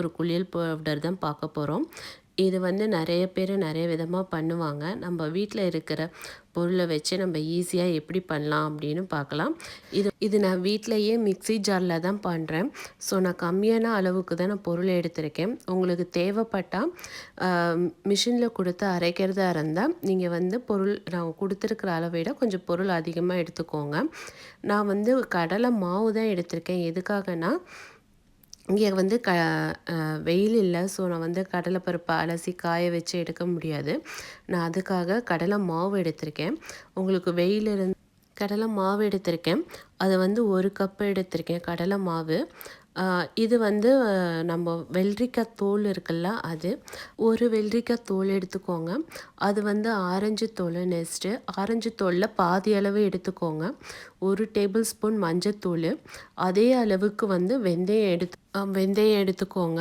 ஒரு குளியல் பவுடர் தான் பார்க்க போகிறோம் இது வந்து நிறைய பேர் நிறைய விதமாக பண்ணுவாங்க. நம்ம வீட்டில் இருக்கிற பொருளை வச்சு நம்ம ஈஸியாக எப்படி பண்ணலாம் அப்படின்னு பார்க்கலாம். இது இது நான் வீட்டிலையே மிக்சி ஜாரில் தான் பண்ணுறேன் ஸோ நான் கம்மியான அளவுக்கு தான் நான் பொருள் எடுத்திருக்கேன். உங்களுக்கு தேவைப்பட்டால் மிஷினில் கொடுத்து அரைக்கிறதா இருந்தால் நீங்கள் வந்து பொருள் நான் கொடுத்துருக்குற அளவை விட கொஞ்சம் பொருள் அதிகமாக எடுத்துக்கோங்க. நான் வந்து கடலை மாவு தான் எடுத்திருக்கேன். எதுக்காகனா இங்கே வந்து க வெயில் இல்லை. ஸோ நான் வந்து கடலைப்பருப்பை அலசி காய வச்சு எடுக்க முடியாது. நான் அதுக்காக கடலை மாவு எடுத்திருக்கேன். உங்களுக்கு வெயில் இருந்து கடலை மாவு எடுத்திருக்கேன். அதை வந்து ஒரு கப்பு எடுத்திருக்கேன் கடலை மாவு. இது வந்து நம்ம வெள்ளரிக்காய் தோல் இருக்குல்ல அது. ஒரு வெள்ளரிக்காய் தோல் எடுத்துக்கோங்க. அது வந்து ஆரஞ்சு தோல் நெக்ஸ்ட்டு. ஆரஞ்சு தோலில் பாதி அளவு எடுத்துக்கோங்க. ஒரு டேபிள் ஸ்பூன் மஞ்சத்தூள் அதே அளவுக்கு வந்து வெந்தயம் எடுத்து வெந்தயம் எடுத்துக்கோங்க.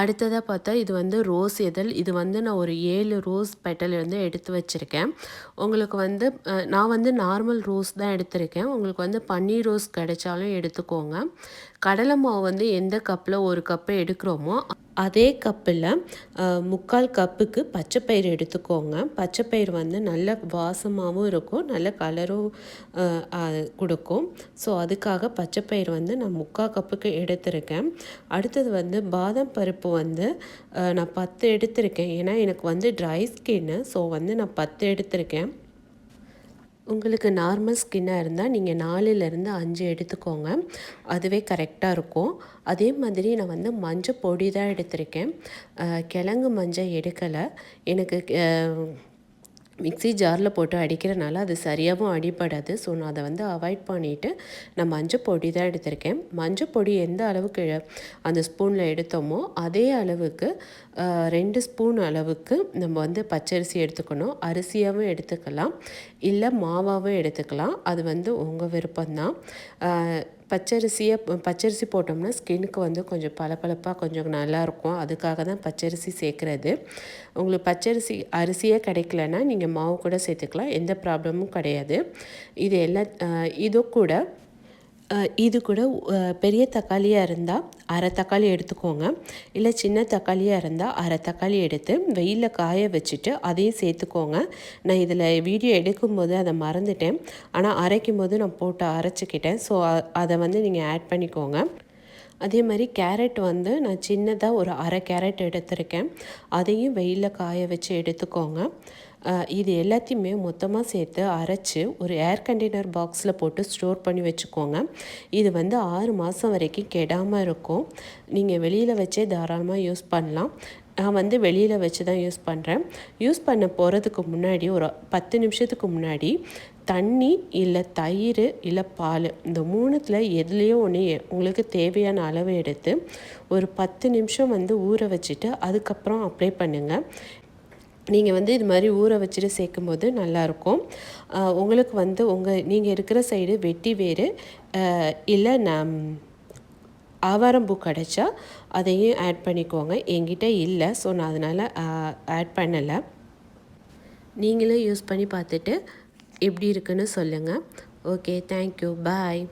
அடுத்ததாக பார்த்தா இது வந்து ரோஸ் இதழ். இது வந்து நான் ஒரு ஏழு ரோஸ் பெட்டல் வந்து எடுத்து வச்சுருக்கேன். உங்களுக்கு வந்து நான் வந்து நார்மல் ரோஸ் தான் எடுத்திருக்கேன். உங்களுக்கு வந்து பன்னீர் ரோஸ் கிடைச்சாலும் எடுத்துக்கோங்க. கடலை மாவு வந்து எந்த கப்பில் ஒரு கப்பு எடுக்கிறோமோ அதே கப்பில் முக்கால் கப்புக்கு பச்சைப்பயிறு எடுத்துக்கோங்க. பச்சைப்பயிறு வந்து நல்ல வாசமாகவும் இருக்கும் நல்ல கலரும் கொடுக்கும். ஸோ அதுக்காக பச்சைப்பயிறு வந்து நான் முக்கால் கப்புக்கு எடுத்திருக்கேன். அடுத்தது வந்து பாதாம் பருப்பு வந்து நான் பத்து எடுத்திருக்கேன். ஏன்னா எனக்கு வந்து ட்ரை ஸ்கின்னு ஸோ வந்து நான் பத்து எடுத்திருக்கேன். உங்களுக்கு நார்மல் ஸ்கின்னாக இருந்தால் நீங்கள் நாலுலேருந்து அஞ்சு எடுத்துக்கோங்க. அதுவே கரெக்டாக இருக்கும். அதே மாதிரி நான் வந்து மஞ்சள் பொடி தான் எடுத்திருக்கேன். கிழங்கு மஞ்சள் எடுக்கலை. எனக்கு மிக்சி ஜாரில் போட்டு அடிக்கிறனால அது சரியாகவும் அடிப்படாது ஸோ நான் அதை வந்து அவாய்ட் பண்ணிவிட்டு நான் மஞ்சள் பொடி தான் எடுத்திருக்கேன். மஞ்சள் பொடி எந்த அளவுக்கு அந்த ஸ்பூனில் எடுத்தோமோ அதே அளவுக்கு ரெண்டு ஸ்பூன் அளவுக்கு நம்ம வந்து பச்சரிசி எடுத்துக்கணும். அரிசியாகவும் எடுத்துக்கலாம். இல்லை மாவாகவும் எடுத்துக்கலாம். அது வந்து உங்கள் விருப்பம்தான். பச்சரிசியை பச்சரிசி போட்டோம்னா ஸ்கின்னுக்கு வந்து கொஞ்சம் பளபளப்பாக கொஞ்சம் நல்லாயிருக்கும் அதுக்காக தான் பச்சரிசி சேர்க்குறது. உங்களுக்கு பச்சரிசி அரிசியே கிடைக்கலன்னா நீங்கள் மாவு கூட சேர்த்துக்கலாம். எந்த ப்ராப்ளமும் கிடையாது. இது எல்லா இது கூட இது கூட பெரிய தக்காளியாக இருந்தால் அரை தக்காளி எடுத்துக்கோங்க. இல்லை சின்ன தக்காளியாக இருந்தால் அரை தக்காளி எடுத்து வெயிலில் காய வச்சுட்டு அதையும் சேர்த்துக்கோங்க. நான் இதில் வீடியோ எடுக்கும்போது அதை மறந்துட்டேன். ஆனால் அரைக்கும் போது நான் போட்டு அரைச்சிக்கிட்டேன். ஸோ அதை வந்து நீங்கள் ஆட் பண்ணிக்கோங்க. அதே மாதிரி கேரட் வந்து நான் சின்னதாக ஒரு அரை கேரட் எடுத்திருக்கேன். அதையும் வெயிலில் காய வச்சு எடுத்துக்கோங்க. இது எல்லாத்தையுமே மொத்தமாக சேர்த்து அரைச்சி ஒரு ஏர் கண்டெய்னர் பாக்ஸில் போட்டு ஸ்டோர் பண்ணி வச்சுக்கோங்க. இது வந்து ஆறு மாதம் வரைக்கும் கெடாமல் இருக்கும். நீங்கள் வெளியில் வச்சே தாராளமாக யூஸ் பண்ணலாம். நான் வந்து வெளியில் வச்சு தான் யூஸ் பண்ணுறேன் யூஸ் பண்ண போகிறதுக்கு முன்னாடி ஒரு பத்து நிமிஷத்துக்கு முன்னாடி தண்ணி இல்லை தயிர் இல்லை பால் இந்த மூணுத்தில் எதுலேயோ ஒன்று உங்களுக்கு தேவையான அளவு எடுத்து ஒரு பத்து நிமிஷம் வந்து ஊற வச்சுட்டு அதுக்கப்புறம் அப்ளை பண்ணுங்கள் நீங்கள் வந்து இது மாதிரி ஊற வச்சுட்டு சேர்க்கும் போது நல்லாயிருக்கும் உங்களுக்கு வந்து உங்கள் நீங்கள் இருக்கிற சைடு வெட்டி வேறு இல்லை நம் ஆவாரம்பூ கிடச்சா அதையும் ஆட் பண்ணிக்கோங்க. என்கிட்ட இல்லை ஸோ நான் அதனால் ஆட் பண்ணலை. நீங்களும் யூஸ் பண்ணி பார்த்துட்டு எப்படி இருக்குன்னு சொல்லுங்கள் ஓகே தேங்க்யூ பாய்